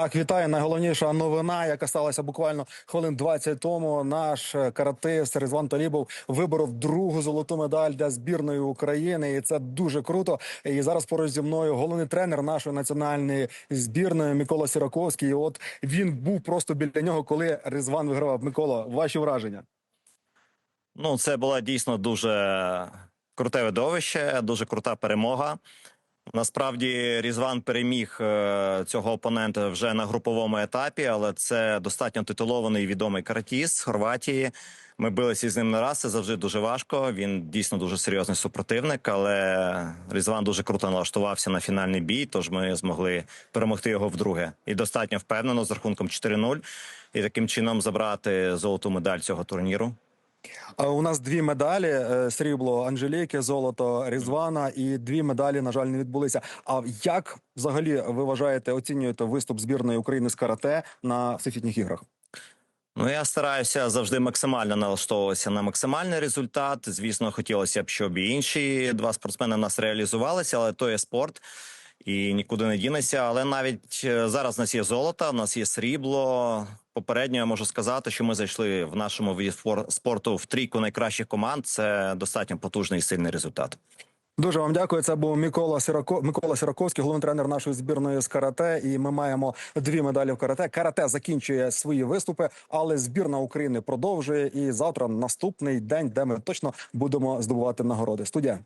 Так, вітаю. Найголовніша новина, яка сталася буквально хвилин 20 тому. Наш е, каратист Резван Талібов виборов другу золоту медаль для збірної України, і це дуже круто. І зараз поруч зі мною головний тренер нашої національної збірної Микола Сіраковський. І от він був просто біля нього, коли Резван вигравав. Микола, ваші враження? Ну, це була дійсно дуже круте видовище, дуже крута перемога. Насправді Різван переміг е, цього опонента вже на груповому етапі, але це достатньо титулований і відомий каратіст з Хорватії. Ми билися з ним не раз. Це завжди дуже важко. Він дійсно дуже серйозний супротивник, але Різван дуже круто налаштувався на фінальний бій. Тож ми змогли перемогти його вдруге і достатньо впевнено з рахунком 4-0 і таким чином забрати золоту медаль цього турніру. А у нас дві медалі: е, срібло Анжеліки, золото Різвана, і дві медалі, на жаль, не відбулися. А як взагалі ви вважаєте, оцінюєте виступ збірної України з карате на всесвітніх іграх? Ну, я стараюся завжди максимально налаштовуватися на максимальний результат. Звісно, хотілося б, щоб і інші два спортсмени нас реалізувалися, але то є спорт і нікуди не дінеться. Але навіть е, зараз у нас є золото, в нас є срібло. Попередньо я можу сказати, що ми зайшли в нашому виді спор- спорту в трійку найкращих команд. Це достатньо потужний і сильний результат. Дуже вам дякую. Це був Микола Сірако... Микола Сіраковський, головний тренер нашої збірної з карате. І ми маємо дві медалі в карате. Карате закінчує свої виступи, але збірна України продовжує. І завтра наступний день, де ми точно будемо здобувати нагороди. Студія.